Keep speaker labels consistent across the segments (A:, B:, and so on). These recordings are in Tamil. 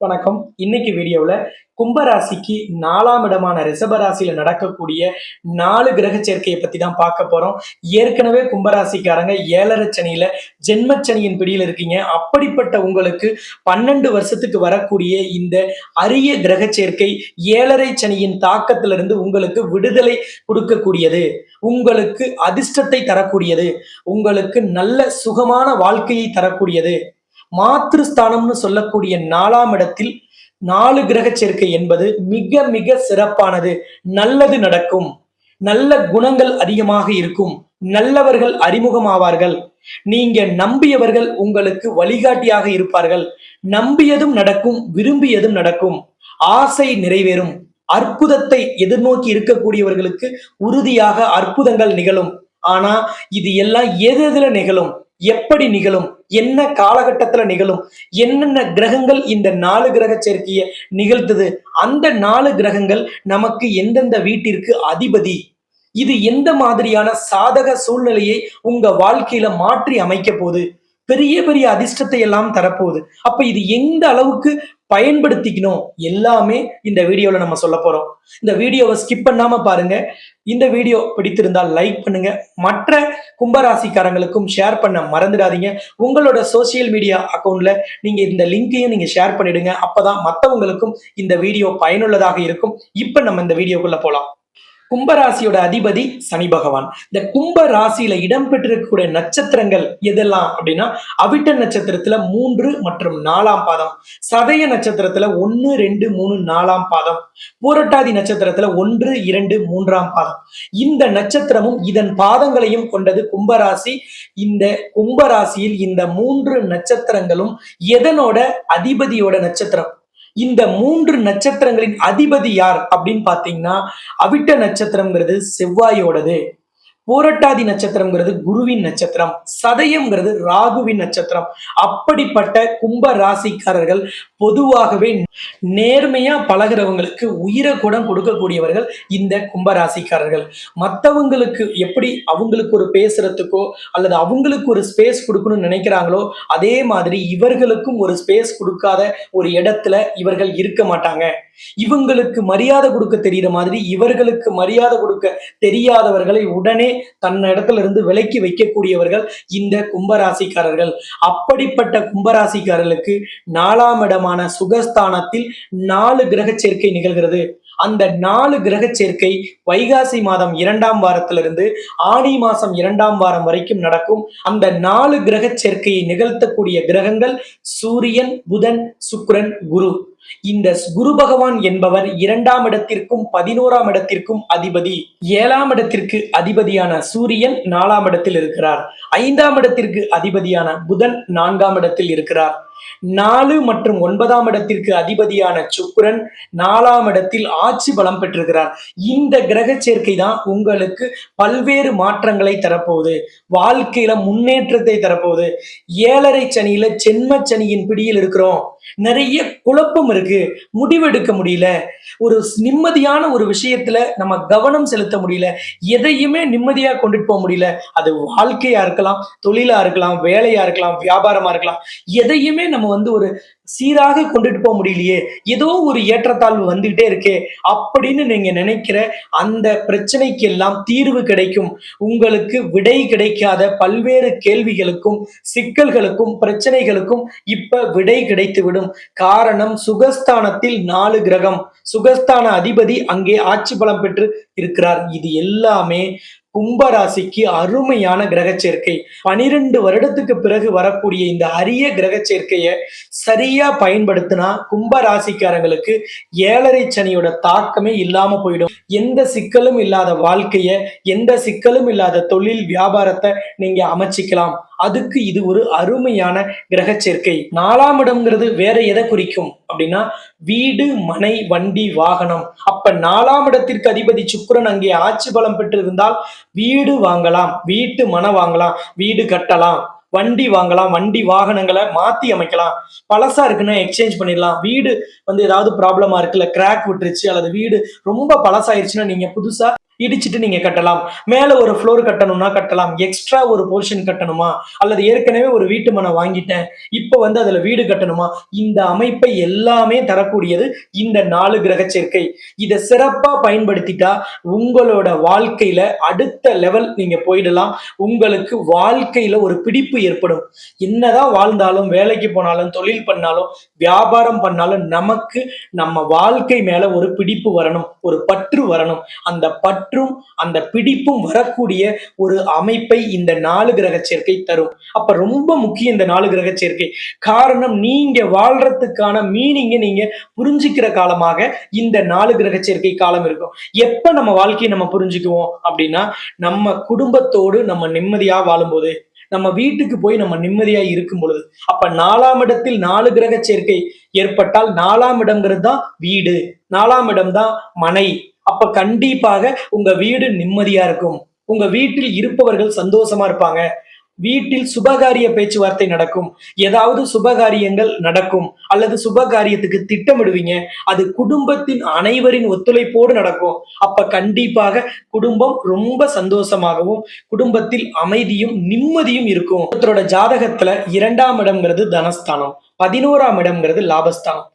A: வணக்கம். இன்னைக்கு வீடியோவில் கும்பராசிக்கு நாலாம் இடமான ரிஷபராசியில நடக்கக்கூடிய நாலு கிரக சேர்க்கையை பத்தி தான் பார்க்க போறோம். ஏற்கனவே கும்பராசிக்காரங்க ஏழரை சனியில ஜென்மச்சனியின் பிடியில் இருக்கீங்க. அப்படிப்பட்ட உங்களுக்கு பன்னெண்டு வருஷத்துக்கு வரக்கூடிய இந்த அரிய கிரக சேர்க்கை ஏழரை சனியின் தாக்கத்திலிருந்து உங்களுக்கு விடுதலை கொடுக்கக்கூடியது. உங்களுக்கு அதிர்ஷ்டத்தை தரக்கூடியது. உங்களுக்கு நல்ல சுகமான வாழ்க்கையை தரக்கூடியது. மாத்திருஸ்தானம்னு சொல்லக்கூடிய நாலாம் இடத்தில் நாலு கிரக சேர்க்கை என்பது மிக மிக சிறப்பானது. நல்லது நடக்கும். நல்ல குணங்கள் அதிகமாக இருக்கும். நல்லவர்கள் அறிமுகமாவார்கள். நீங்க நம்பியவர்கள் உங்களுக்கு வழிகாட்டியாக இருப்பார்கள். நம்பியதும் நடக்கும் விரும்பியதும் நடக்கும். ஆசை நிறைவேறும். அற்புதத்தை எதிர்நோக்கி இருக்கக்கூடியவர்களுக்கு உறுதியாக அற்புதங்கள் நிகழும். ஆனா இது எல்லாம் எது எதுல நிகழும்? எப்படி நிகழும்? என்ன காலகட்டத்துல நிகழும்? என்னென்ன கிரகங்கள் இந்த நாலு கிரக சேர்க்கையை நிகழ்த்துது? அந்த நாலு கிரகங்கள் நமக்கு எந்தெந்த வீட்டிற்கு அதிபதி? இது எந்த மாதிரியான சாதக சூழ்நிலையை உங்க வாழ்க்கையில மாற்றி அமைக்க போகுது? பெரிய பெரிய அதிர்ஷ்டத்தை எல்லாம் தரப்போகுது. அப்ப இது எந்த அளவுக்கு பயன்படுத்திக்கணும்? எல்லாமே இந்த வீடியோவில் நம்ம சொல்ல போறோம். இந்த வீடியோவை ஸ்கிப் பண்ணாம பாருங்க. இந்த வீடியோ பிடித்திருந்தால் லைக் பண்ணுங்க. மற்ற கும்பராசிக்காரங்களுக்கும் ஷேர் பண்ண மறந்துடாதீங்க. உங்களோட சோசியல் மீடியா அக்கௌண்ட்ல நீங்க இந்த லிங்கையும் நீங்க ஷேர் பண்ணிடுங்க. அப்பதான் மற்றவங்களுக்கும் இந்த வீடியோ பயனுள்ளதாக இருக்கும். இப்ப நம்ம இந்த வீடியோக்குள்ள போலாம். கும்பராசியோட அதிபதி சனி பகவான். இந்த கும்ப ராசியில இடம்பெற்றிருக்கக்கூடிய நட்சத்திரங்கள் எதெல்லாம் அப்படின்னா அவிட்ட நட்சத்திரத்துல மூன்று மற்றும் நாலாம் பாதம் சதய நட்சத்திரத்துல ஒன்னு ரெண்டு மூணு நாலாம் பாதம் பூரட்டாதி நட்சத்திரத்துல ஒன்று இரண்டு மூன்றாம் பாதம். இந்த நட்சத்திரமும் இதன் பாதங்களையும் கொண்டது கும்பராசி. இந்த கும்பராசியில் இந்த மூன்று நட்சத்திரங்களும் எதனோட அதிபதியோட நட்சத்திரம்? இந்த மூன்று நட்சத்திரங்களின் அதிபதி யார் அப்படின்னு பாத்தீங்கன்னா அவிட்ட நட்சத்திரம்ங்கிறது செவ்வாயோடது போரட்டாதி நட்சத்திரம்ங்கிறது குருவின் நட்சத்திரம் சதயம்ங்கிறது ராகுவின் நட்சத்திரம். அப்படிப்பட்ட கும்ப ராசிக்காரர்கள் பொதுவாகவே நேர்மையா பழகிறவங்களுக்கு உயிரை கூட கொடுக்கக்கூடியவர்கள் இந்த கும்பராசிக்காரர்கள். மற்றவங்களுக்கு எப்படி அவங்களுக்கு ஒரு பேசுறதுக்கோ அல்லது அவங்களுக்கு ஒரு ஸ்பேஸ் கொடுக்கணும்னு நினைக்கிறாங்களோ அதே மாதிரி இவர்களுக்கும் ஒரு ஸ்பேஸ் கொடுக்காத ஒரு இடத்துல இவர்கள் இருக்க மாட்டாங்க. இவங்களுக்கு மரியாதை கொடுக்க தெரிகிற மாதிரி இவர்களுக்கு மரியாதை கொடுக்க தெரியாதவர்களை உடனே தன் இடத்துல இருந்து விலக்கி வைக்கக்கூடியவர்கள் இந்த கும்பராசிக்காரர்கள். அப்படிப்பட்ட கும்பராசிக்காரர்களுக்கு நாலாம் இடமான சுகஸ்தானத்தில் நாலு கிரக சேர்க்கை நிகழ்கிறது. அந்த நாலு கிரக சேர்க்கை வைகாசி மாதம் இரண்டாம் வாரத்திலிருந்து ஆடி மாசம் இரண்டாம் வாரம் வரைக்கும் நடக்கும். அந்த நாலு கிரக சேர்க்கையை நிகழ்த்தக்கூடிய கிரகங்கள் சூரியன் புதன் சுக்கிரன் குரு. இந்த குரு பகவான் என்பவர் இரண்டாம் இடத்திற்கும் பதினோராம் இடத்திற்கும் அதிபதி. ஏழாம் இடத்திற்கு அதிபதியான சூரியன் நாலாம் இடத்தில் இருக்கிறார். ஐந்தாம் இடத்திற்கு அதிபதியான புதன் நான்காம் இடத்தில் இருக்கிறார். நாலு மற்றும் ஒன்பதாம் இடத்திற்கு அதிபதியான சுக்கரன் நாலாம் இடத்தில் ஆட்சி பலம் பெற்றிருக்கிறார். இந்த கிரக சேர்க்கை தான் உங்களுக்கு பல்வேறு மாற்றங்களை தரப்போகுது. வாழ்க்கையில முன்னேற்றத்தை தரப்போகுது. ஏழரை சனியில ஜென்ம சனியின் பிடியில் இருக்கிறோம். நிறைய குழப்பம் இருக்கு. முடிவெடுக்க முடியல. ஒரு நிம்மதியான ஒரு விஷயத்துல நம்ம கவனம் செலுத்த முடியல. எதையுமே நிம்மதியா கொண்டுட்டு போக முடியல. அது வாழ்க்கையா இருக்கலாம் தொழிலா இருக்கலாம் வேலையா இருக்கலாம் வியாபாரமா இருக்கலாம். எதையுமே நம்ம நம்ம வந்து ஒரு சீராக கொண்டுட்டு போக முடியலையே? ஏதோ ஒரு ஏற்றத்தாழ்வு வந்துகிட்டே இருக்கே. அப்படின்னு நீங்க நினைக்கிற அந்த பிரச்சனைக்கு எல்லாம் தீர்வு கிடைக்கும். உங்களுக்கு விடை கிடைக்காத பல்வேறு கேள்விகளுக்கும் சிக்கல்களுக்கும் பிரச்சனைகளுக்கும் இப்ப விடை கிடைத்துவிடும். காரணம் சுகஸ்தானத்தில் நாலு கிரகம். சுகஸ்தான அதிபதி அங்கே ஆட்சி பலம் பெற்று இருக்கிறார். இது எல்லாமே கும்பராசிக்கு அருமையான கிரக சேர்க்கை. பனிரெண்டு வருடத்துக்கு பிறகு வரக்கூடிய இந்த அரிய கிரக சேர்க்கையை சரியா பயன்படுத்தினா கும்பராசிக்காரங்களுக்கு ஏழரை சனியோட தாக்கமே இல்லாம போயிடும். எந்த சிக்கலும் இல்லாத வாழ்க்கைய எந்த சிக்கலும் இல்லாத தொழில் வியாபாரத்தை நீங்க அமைச்சிக்கலாம். அதுக்கு இது ஒரு அருமையான கிரக சேர்க்கை. நாலாம் இடம்ங்கிறது வேற எதை குறிக்கும்? அப்படின்னா வீடு மனை வண்டி வாகனம். அப்ப நாலாம் இடத்திற்கு அதிபதி சுக்கரன் அங்கே ஆட்சி பலம் பெற்றிருந்தால் வீடு வாங்கலாம் வீட்டு மன வாங்கலாம் வீடு கட்டலாம் வண்டி வாங்கலாம் வண்டி வாகனங்களை மாத்தி அமைக்கலாம். பழசா இருக்குன்னா எக்ஸ்சேஞ்ச் பண்ணிடலாம். வீடு வந்து ஏதாவது ப்ராப்ளமா இருக்குல்ல கிராக் விட்டுருச்சு அல்லது வீடு ரொம்ப பழசாயிருச்சுன்னா நீங்க புதுசா இடிச்சிட்டு நீங்க கட்டலாம். மேல ஒரு ஃப்ளோர் கட்டணும்னா கட்டலாம். எக்ஸ்ட்ரா ஒரு போர்ஷன் கட்டணுமா? அல்லது ஏற்கனவே ஒரு வீட்டு மனை வாங்கிட்டேன். இப்போ வந்து அதுல வீடு கட்டணுமா? இந்த அமைப்பை எல்லாமே தரக்கூடியது இந்த நாலு கிரக சேர்க்கை. இதை சிறப்பா பயன்படுத்திட்டா உங்களோட வாழ்க்கையில அடுத்த லெவல் நீங்க போயிடலாம். உங்களுக்கு வாழ்க்கையில ஒரு பிடிப்பு ஏற்படும். என்னதான் வாழ்ந்தாலும் வேலைக்கு போனாலும் தொழில் பண்ணாலும் வியாபாரம் பண்ணாலும் நமக்கு நம்ம வாழ்க்கை மேல ஒரு பிடிப்பு வரணும். ஒரு பற்று வரணும். அந்த பற்றும் அந்த பிடிப்பும் வரக்கூடிய ஒரு அமைப்பை இந்த நாலு கிரக சேர்க்கை தரும். அப்ப ரொம்ப முக்கியம் இந்த நாலு கிரக சேர்க்கை. காரணம் நீங்க வாழ்றதுக்கான மீனிங்கை நீங்க புரிஞ்சுக்கிற காலமாக இந்த நாலு கிரக சேர்க்கை காலம் இருக்கும். எப்ப நம்ம வாழ்க்கையை நம்ம புரிஞ்சுக்குவோம் அப்படின்னா நம்ம குடும்பத்தோடு நம்ம நிம்மதியா வாழும்போது நம்ம வீட்டுக்கு போய் நம்ம நிம்மதியா இருக்கும் பொழுது அப்ப நாலாம் இடத்தில் நாலு கிரக சேர்க்கை ஏற்பட்டால் நாலாம் இடம்ங்கிறது தான் வீடு. நாலாம் இடம் தான் மனை. அப்ப கண்டிப்பாக உங்க வீடு நிம்மதியா இருக்கும். உங்க வீட்டில் இருப்பவர்கள் சந்தோஷமா இருப்பாங்க. வீட்டில் சுபகாரிய பேச்சுவார்த்தை நடக்கும். ஏதாவது சுபகாரியங்கள் நடக்கும். அல்லது சுபகாரியத்துக்கு திட்டமிடுவீங்க. அது குடும்பத்தின் அனைவரின் ஒத்துழைப்போடு நடக்கும். அப்ப கண்டிப்பாக குடும்பம் ரொம்ப சந்தோஷமாகவும் குடும்பத்தில் அமைதியும் நிம்மதியும் இருக்கும். ஒருத்தரோட ஜாதகத்துல இரண்டாம் இடம்ங்கிறது தனஸ்தானம். பதினோராம் இடம்ங்கிறது லாபஸ்தானம்.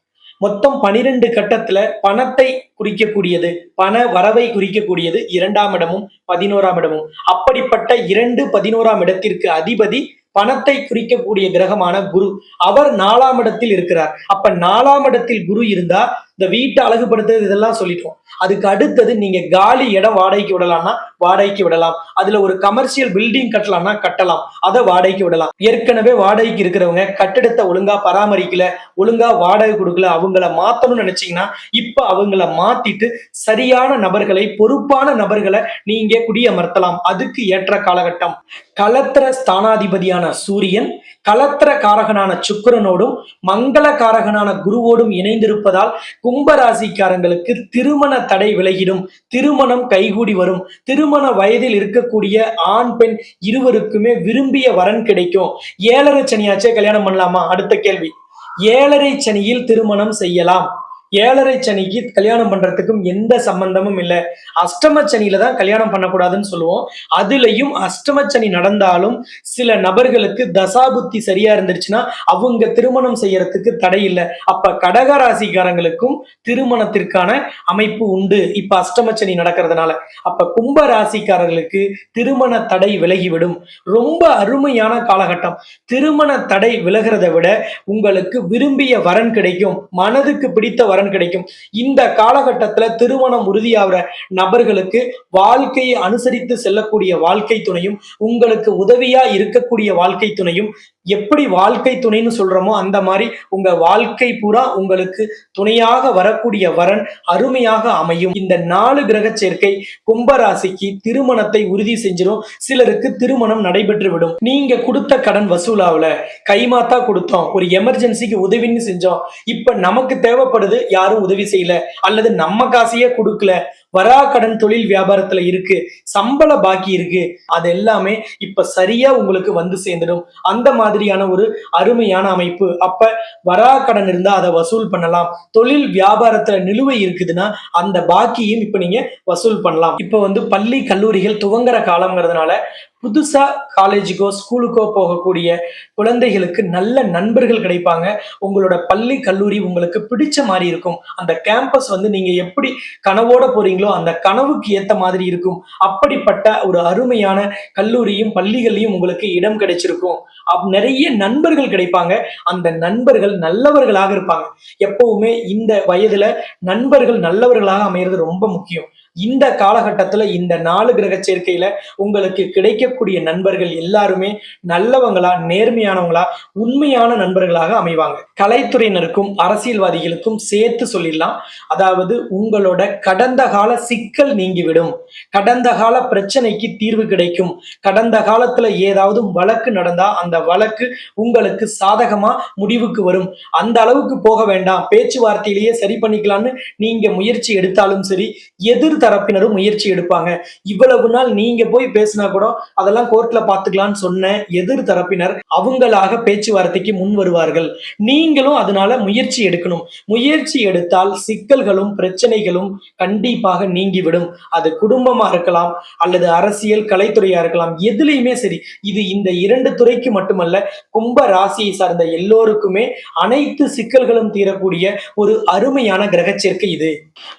A: மொத்தம் பனிரெண்டு கட்டத்துல பணத்தை குறிக்கக்கூடியது பண வரவை குறிக்கக்கூடியது இரண்டாம் இடமும் பதினோராம் இடமும். அப்படிப்பட்ட இரண்டு பதினோராம் இடத்திற்கு அதிபதி பணத்தை குறிக்கக்கூடிய கிரகமான குரு. அவர் நாலாம் இடத்தில் இருக்கிறார். அப்ப நாலாம் இடத்தில் குரு இருந்தா இந்த வீட்டை அழகுபடுத்துறது இதெல்லாம் சொல்லிட்டோம். அதுக்கு அடுத்தது நீங்க காலி இடம் வாடகைக்கு விடலாம்னா வாடகைக்கு விடலாம். அதுல ஒரு கமர்ஷியல் பில்டிங் கட்டலாம்னா கட்டலாம். அதை வாடகைக்கு விடலாம். ஏற்கனவே வாடகைக்கு இருக்கிறவங்க கட்டிடத்தை ஒழுங்கா பராமரிக்கல ஒழுங்கா வாடகை கொடுக்கல அவங்கள மாத்தணும்னு நினைச்சீங்கன்னா இப்ப அவங்கள மாத்திட்டு சரியான நபர்களை பொறுப்பான நபர்களை நீங்க குடியமர்த்தலாம். அதுக்கு ஏற்ற காலகட்டம். கலத்திர ஸ்தானாதிபதியான சூரியன் கலத்திர காரகனான சுக்கிரனோடும் மங்கள காரகனான குருவோடும் இணைந்திருப்பதால் கும்பராசிக்காரங்களுக்கு திருமண தடை விலகிடும். திருமணம் கைகூடி வரும். திருமண வயதில் இருக்கக்கூடிய ஆண் பெண் இருவருக்குமே விரும்பிய வரன் கிடைக்கும். ஏழரை சனியாச்சே கல்யாணம் பண்ணலாமா? அடுத்த கேள்வி. ஏழரை சனியில் திருமணம் செய்யலாம். ஏழரை சனிக்கு கல்யாணம் பண்றதுக்கும் எந்த சம்பந்தமும் இல்லை. அஷ்டம சனியில தான் கல்யாணம் பண்ணக்கூடாதுன்னு சொல்லுவோம். அதுலயும் அஷ்டம சனி நடந்தாலும் சில நபர்களுக்கு தசாபுத்தி சரியா இருந்துருச்சுன்னா அவங்க திருமணம் செய்யறதுக்கு தடை இல்லை. அப்ப கடக ராசிக்காரங்களுக்கும் திருமணத்திற்கான அமைப்பு உண்டு. இப்ப அஷ்டம சனி நடக்கிறதுனால. அப்ப கும்ப ராசிக்காரர்களுக்கு திருமண தடை விலகிவிடும். ரொம்ப அருமையான காலகட்டம். திருமண தடை விலகிறத விட உங்களுக்கு விரும்பிய வரன் கிடைக்கும். மனதுக்கு பிடித்த வரன் கிடைக்கும். இந்த காலகட்டத்துல திருமணம் உறுதியாகிற நபர்களுக்கு வாழ்க்கையை அனுசரித்து செல்லக்கூடிய வாழ்க்கை துணையும் உங்களுக்கு உதவியா இருக்கக்கூடிய வாழ்க்கை துணையும் எப்படி வாழ்க்கை துணைன்னு சொல்றோமோ அந்த மாதிரி உங்க வாழ்க்கை பூரா உங்களுக்கு துணையாக வரக்கூடிய வரன் அருமையாக அமையும். இந்த நாலு கிரக சேர்க்கை கும்பராசிக்கு திருமணத்தை உறுதி செஞ்சிடும். சிலருக்கு திருமணம் நடைபெற்று விடும். நீங்க கொடுத்த கடன் வசூலாவல கைமாத்தா கொடுத்தோம். ஒரு எமர்ஜென்சிக்கு உதவின்னு செஞ்சோம். இப்ப நமக்கு தேவைப்படுது யாரும் உதவி செய்யல அல்லது நம்ம காசையே கொடுக்கல. வரா கடன் தொழில் வியாபாரத்துல இருக்கு சம்பள பாக்கி இருக்கு. அது எல்லாமே இப்ப சரியா உங்களுக்கு வந்து சேர்ந்துடும். அந்த மாதிரியான ஒரு அருமையான அமைப்பு. அப்ப வரா கடன் இருந்தா அதை வசூல் பண்ணலாம். தொழில் வியாபாரத்துல நிலுவை இருக்குதுன்னா அந்த பாக்கியும் இப்ப நீங்க வசூல் பண்ணலாம். இப்ப வந்து பள்ளி கல்லூரிகள் துவங்குற காலங்கிறதுனால புதுசா காலேஜுக்கோ ஸ்கூலுக்கோ போகக்கூடிய குழந்தைகளுக்கு நல்ல நண்பர்கள் கிடைப்பாங்க. உங்களோட பள்ளி கல்லூரி உங்களுக்கு பிடிச்ச மாதிரி இருக்கும். அந்த கேம்பஸ் வந்து நீங்க எப்படி கனவோட போறீங்களோ அந்த கனவுக்கு ஏத்த மாதிரி இருக்கும். அப்படிப்பட்ட ஒரு அருமையான கல்லூரியும் பள்ளிகள்லையும் உங்களுக்கு இடம் கிடைச்சிருக்கும். அப் நிறைய நண்பர்கள் கிடைப்பாங்க. அந்த நண்பர்கள் நல்லவர்களாக இருப்பாங்க. எப்பவுமே இந்த வயதுல நண்பர்கள் நல்லவர்களாக அமைகிறது ரொம்ப முக்கியம். இந்த காலகட்டத்துல இந்த நாலு கிரக சேர்க்கையில உங்களுக்கு கிடைக்கக்கூடிய நண்பர்கள் எல்லாருமே நல்லவங்களா நேர்மையானவங்களா உண்மையான நண்பர்களாக அமைவாங்க. கலைத்துறையினருக்கும் அரசியல்வாதிகளுக்கும் சேர்த்து சொல்லிடலாம். அதாவது உங்களோட கடந்த கால சிக்கல் நீங்கிவிடும். கடந்த கால பிரச்சனைக்கு தீர்வு கிடைக்கும். கடந்த காலத்துல ஏதாவது வழக்கு நடந்தா அந்த வழக்கு உங்களுக்கு சாதகமா முடிவுக்கு வரும். அந்த அளவுக்கு போக வேண்டாம். பேச்சுவார்த்தையிலேயே சரி பண்ணிக்கலாம்னு நீங்க முயற்சி எடுத்தாலும் சரி எதிர் தரப்பினரும் முயற்சி எடுப்பாங்க. இவ்வளவு நாள் நீங்க போய் பேசினா கூட அதெல்லாம் கோர்ட்ல பாத்துக்கலாம்னு சொன்ன எதிர் தரப்பினர் அவங்களாக பேச்சுவார்த்தைக்கு முன் வருவார்கள். நீங்களும் அதனால முயற்சி எடுக்கணும். முயற்சி எடுத்தால் சிக்கல்களும் பிரச்சனைகளும் கண்டிப்பாக நீங்கிவிடும். அது குடும்பமா இருக்கலாம் அல்லது அரசியல் கலைத்துறையா இருக்கலாம். எதுலையுமே சரி இது இந்த இரண்டு துறைக்கு மட்டுமல்ல கும்ப ராசியை சார்ந்த எல்லோருக்குமே அனைத்து சிக்கல்களும் தீரக்கூடிய ஒரு அருமையான கிரகச்சேர்க்கை இது.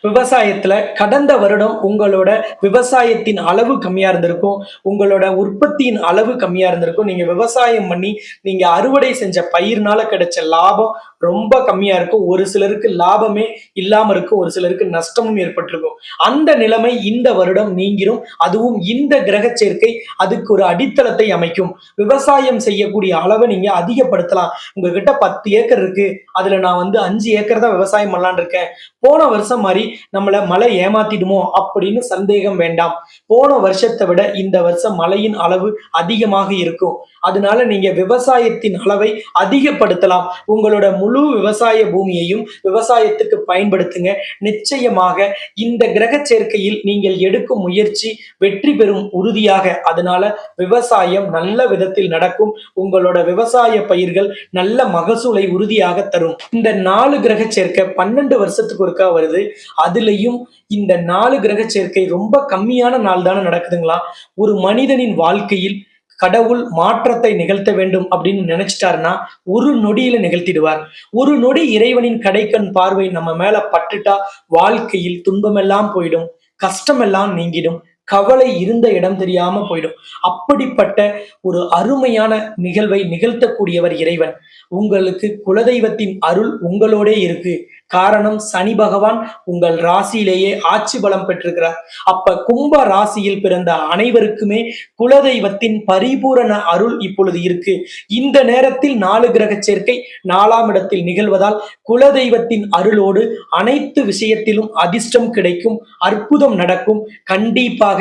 A: விவசாயத்துல கடந்த வருடம் உங்களோட விவசாயத்தின் அளவு கம்மியா இருந்திருக்கும். உங்களோட உற்பத்தியின் அளவு கம்மியா இருந்திருக்கும். நீங்க விவசாயம் பண்ணி நீங்க அறுவடை செஞ்ச பயிர்னால கிடைச்ச லாபம் ரொம்ப கம்மியா இருக்கும் ஒரு சிலருக்கு லாபமே இல்லாம இருக்கும் ஒரு சிலருக்கு நஷ்டமும் ஏற்பட்டிருக்கும். அந்த நிலைமை இந்த வருடம் நீங்கிரும். அதுவும் இந்த கிரக சேர்க்கை அதுக்கு ஒரு அடித்தளத்தை அமைக்கும். விவசாயம் செய்யக்கூடிய அளவை நீங்க அதிகப்படுத்தலாம். உங்ககிட்ட பத்து ஏக்கர் இருக்கு. அதுல நான் வந்து அஞ்சு ஏக்கர் தான் விவசாயம் பண்ணலான்னு இருக்கேன். போன வருஷம் மாதிரி நம்மள மழை ஏமாத்திடுமோ அப்படின்னு சந்தேகம் வேண்டாம். போன வருஷத்தை விட இந்த வருஷம் மழையின் அளவு அதிகமாக இருக்கும். அதனால நீங்க விவசாயத்தின் அளவை அதிகப்படுத்தலாம். உங்களோட முழு விவசாய பூமியையும் விவசாயத்துக்கு பயன்படுத்துங்க. நிச்சயமாக இந்த கிரக சேர்க்கையில் நீங்கள் எடுக்கும் முயற்சி வெற்றி பெறும் உறுதியாக. அதனால விவசாயம் நல்ல விதத்தில் நடக்கும். உங்களோட விவசாய பயிர்கள் நல்ல மகசூலை உறுதியாக தரும். இந்த நாலு கிரக சேர்க்கை பன்னெண்டு வருஷத்துக்கு ஒருக்கா வருது. அதுலயும் இந்த நாலு கிரக சேர்க்கை ரொம்ப கம்மியான நாள் தானே நடக்குதுங்களா? ஒரு மனிதனின் வாழ்க்கையில் கடவுள் மாற்றத்தை நிகழ்த்த வேண்டும் அப்படின்னு நினைச்சிட்டாருன்னா ஒரு நொடியில நிகழ்த்திடுவார். ஒரு நொடி இறைவனின் கடைக்கண் பார்வை நம்ம மேல பட்டுட்டா வாழ்க்கையில் துன்பமெல்லாம் போயிடும் கஷ்டமெல்லாம் நீங்கிடும். கவலை இருந்த இடம் தெரியாம போயிடும். அப்படிப்பட்ட ஒரு அருமையான நிகழ்வை நிகழ்த்தக்கூடியவர் இறைவன். உங்களுக்கு குலதெய்வத்தின் அருள் உங்களோடே இருக்கு. காரணம் சனி பகவான் உங்கள் ராசியிலேயே ஆட்சி பலம் பெற்றிருக்கிறார். அப்ப கும்ப ராசியில் பிறந்த அனைவருக்குமே குலதெய்வத்தின் பரிபூரண அருள் இப்பொழுது இருக்கு. இந்த நேரத்தில் நாலு கிரக சேர்க்கை நாலாம் இடத்தில் நிகழ்வதால் குலதெய்வத்தின் அருளோடு அனைத்து விஷயத்திலும் அதிர்ஷ்டம் கிடைக்கும் அற்புதம் நடக்கும். கண்டிப்பாக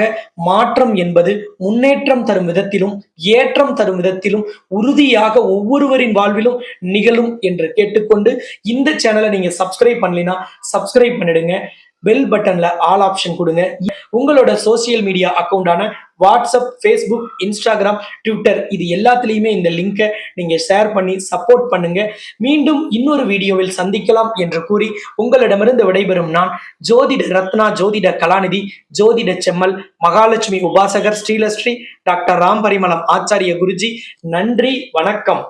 A: மாற்றம் என்பது முன்னேற்றம் தரும் விதத்திலும் ஏற்றம் தரும் விதத்திலும் உறுதியாக ஒவ்வொருவரின் வாழ்விலும் நிகழும் என்று கேட்டுக்கொண்டு இந்த சேனலை நீங்க சப்ஸ்கிரைப் பண்ணலைன்னா சப்ஸ்கிரைப் பண்ணிடுங்க. பெல் பட்டன்ல ஆல் ஆப்ஷன் கொடுங்க. உங்களோட சோசியல் மீடியா அக்கௌண்டான வாட்ஸ்அப் ஃபேஸ்புக் இன்ஸ்டாகிராம் ட்விட்டர் இது எல்லாத்துலேயுமே இந்த லிங்கை நீங்கள் ஷேர் பண்ணி சப்போர்ட் பண்ணுங்க. மீண்டும் இன்னொரு வீடியோவில் சந்திக்கலாம் என்று கூறி உங்களிடமிருந்து விடைபெறும் நான் ஜோதிட ரத்னா ஜோதிட கலாநிதி ஜோதிட செம்மல் மகாலட்சுமி உபாசகர் ஸ்ரீலஸ்ரீ டாக்டர் ராம் பரிமளம் ஆச்சாரிய குருஜி. நன்றி வணக்கம்.